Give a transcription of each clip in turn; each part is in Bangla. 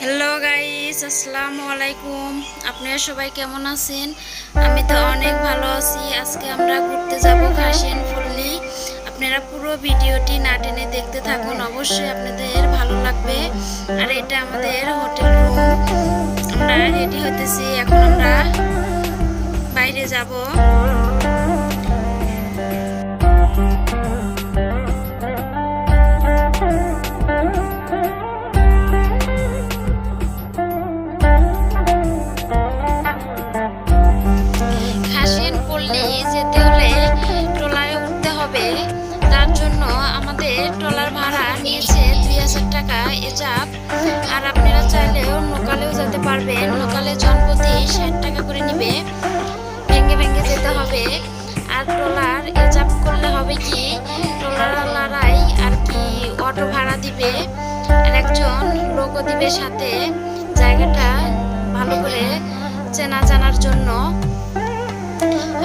হ্যালো গাইস আসসালামু আলাইকুম আপনারা সবাই কেমন আছেন আমি তো অনেক ভালো আছি আজকে আমরা ঘুরতে যাব খাসিয়ান ফুললি আপনারা পুরো ভিডিওটি না টেনে দেখতে থাকুন অবশ্যই আপনাদের ভালো লাগবে আর এটা আমাদের হোটেল রুম আমরা রেডি হতেছি এখন আমরা বাইরে যাব এজাব আর আপনারা চাইলেও লোকালেও যেতে পারবেন। লোকালে জনপ্রতি ষাট টাকা করে নিবে। ভেঙে ভেঙে যেতে হবে। আর ট্রলার এজাব করলে হবে কি? ট্রলারওয়ালারাই আর কি অটো ভাড়া দিবে। আর একজন লোকও দিবে সাথে। জায়গাটা ভালো করে চেনা জানার জন্য।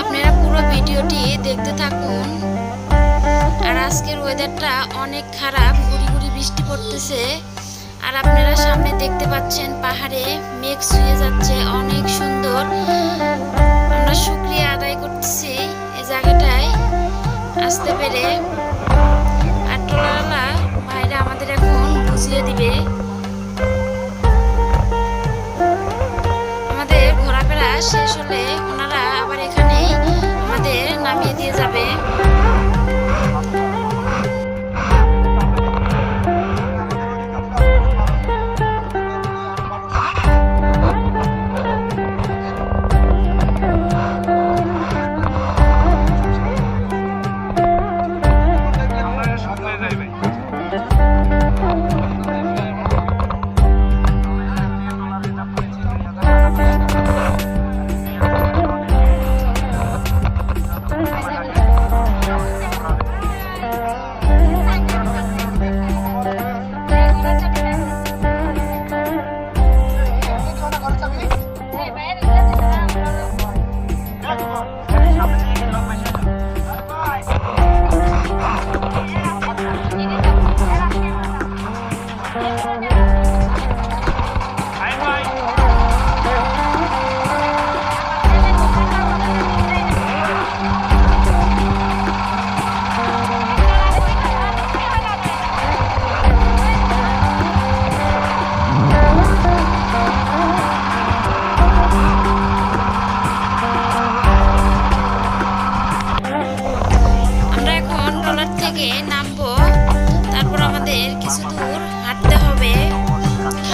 আপনারা পুরো ভিডিওটি দেখতে থাকুন। আর আজকের ওয়েদারটা অনেক খারাপ। বৃষ্টি পড়তেছে। আর আপনারা সামনে দেখতে পাচ্ছেন পাহাড়ে মেঘ শুয়ে যাচ্ছে, অনেক সুন্দর। আমরা শুক্রিয়া আদায় করতেছি এই জায়গাটায় আসতে পেরে। আর টোলাওয়ালা ভাইরা আমাদের এখন বুঝিয়ে দিবে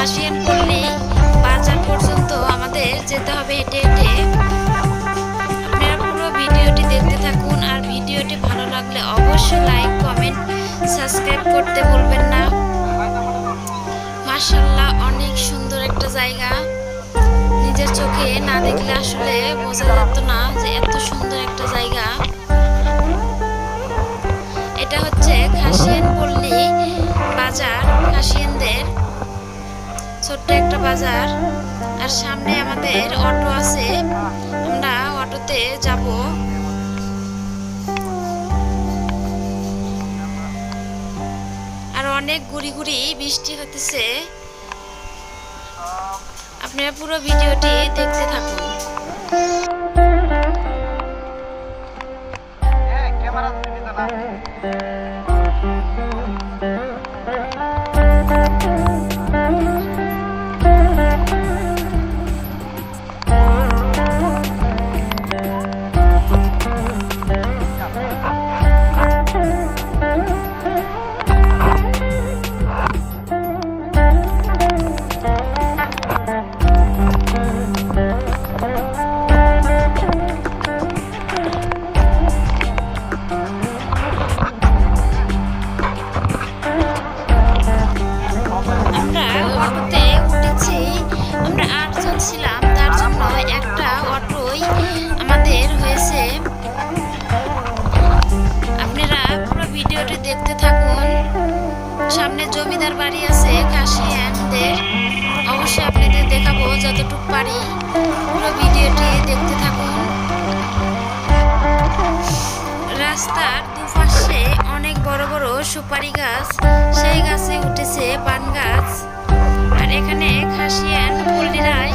খাসিয়ান পল্লী বাজার পর্যন্ত আমাদের যেতে হবে হেঁটে হেঁটে। আপনারা পুরো ভিডিওটি দেখতে থাকুন আর ভিডিওটি ভালো লাগলে অবশ্যই লাইক কমেন্ট সাবস্ক্রাইব করতে ভুলবেন না। মার্শাল্লাহ অনেক সুন্দর একটা জায়গা। নিজের চোখে না দেখলে আসলে বোঝা যেত না যে এত সুন্দর একটা জায়গা। এটা হচ্ছে খাসিয়ান পল্লী বাজার, খাসিয়ানদের ছোট্ট একটা বাজার, আর সামনে আমাদের অটো আছে। আমরা অটোতে যাব। আর অনেক গুড়ি গুড়ি বৃষ্টি হতেছে। আপনারা পুরো ভিডিওটি দেখতে থাকুন। রাস্তার দুপাশে অনেক বড় বড় সুপারি গাছ, সেই গাছে উঠেছে পান গাছ। আর এখানে খাসিয়ান ফুলডিরায়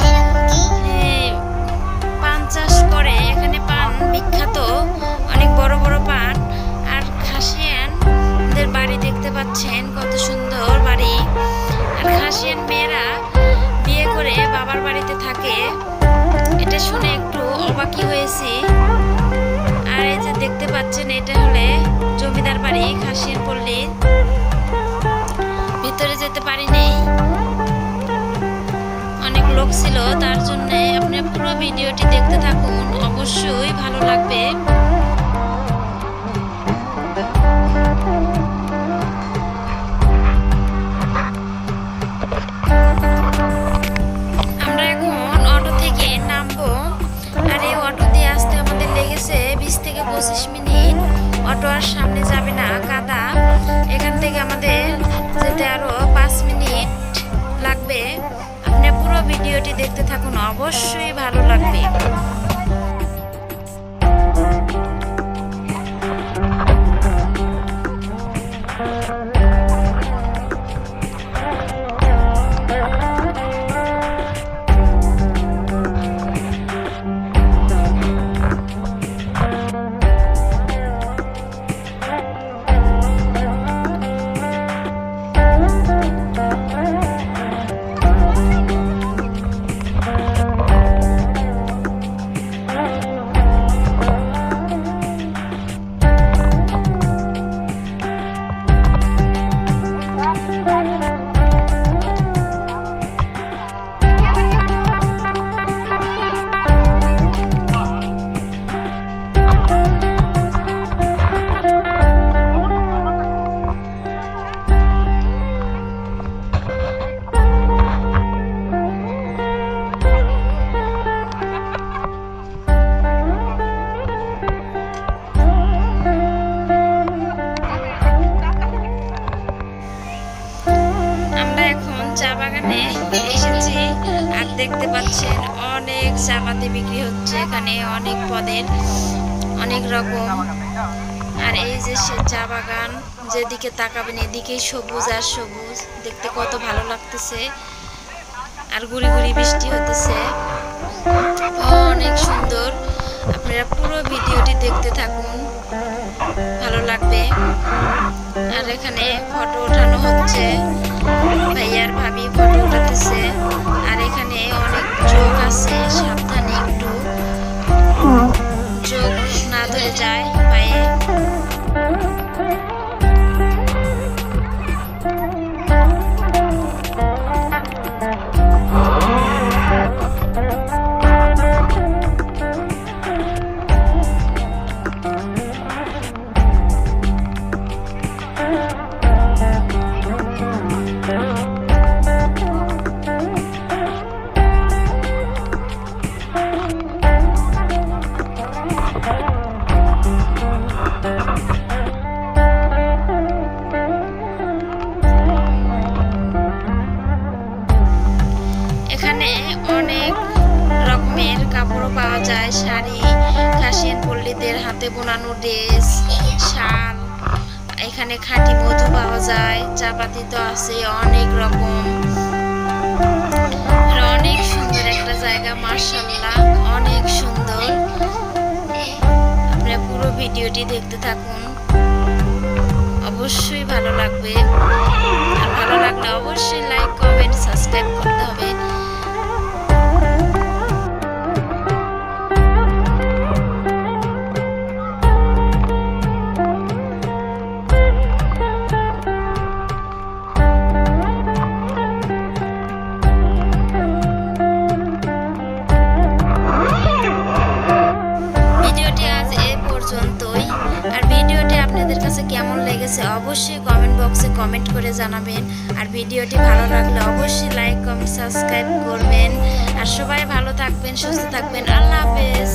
বাড়ি খাসির পল্লী ভিতরে যেতে পারি পারিনি অনেক লোক ছিল, তার জন্য আপনি পুরো ভিডিওটি দেখতে থাকুন। অবশ্যই ভালো লাগবে। ভিডিওটি দেখতে থাকুন অবশ্যই ভালো লাগবে। চা বাগানে এসেছি আর দেখতে পাচ্ছেন অনেক চা পাতি বিক্রি হচ্ছে, এখানে অনেক পদের, অনেক রকম। আর এই যে সে চা বাগান, যেদিকে তাকাবেন এদিকেই সবুজ আর সবুজ, দেখতে কত ভালো লাগতেছে। আর গুড়ি গুড়ি বৃষ্টি হতেছে। অনেক সুন্দর। আপনারা পুরো ভিডিওটি দেখতে থাকুন। ভালো লাগবে। আর এখানে ফটো ওঠানো হচ্ছে। ভাইয়ার ভাবি ফটো ওঠাতেছে। আর এখানে অনেক চোখ আছে। ড্রেস, শাল, এখানে খাঁটি মধু পাওয়া যায়, চাপাতি তো আছে অনেক রকম। অনেক সুন্দর একটা জায়গা মার্শাল্লাহ অনেক সুন্দর। আপনারা পুরো ভিডিওটি দেখতে থাকুন। অবশ্যই ভালো লাগবে। আর ভালো লাগলে অবশ্যই লাইক, কমেন্ট, সাবস্ক্রাইব করতে কাছে কেমন লেগেছে অবশ্যই কমেন্ট বক্সে কমেন্ট করে জানাবেন। আর ভিডিওটি ভালো লাগলে অবশ্যই লাইক কমেন্ট সাবস্ক্রাইব করবেন। আর সবাই ভালো থাকবেন, সুস্থ থাকবেন। আল্লাহ হাফেজ।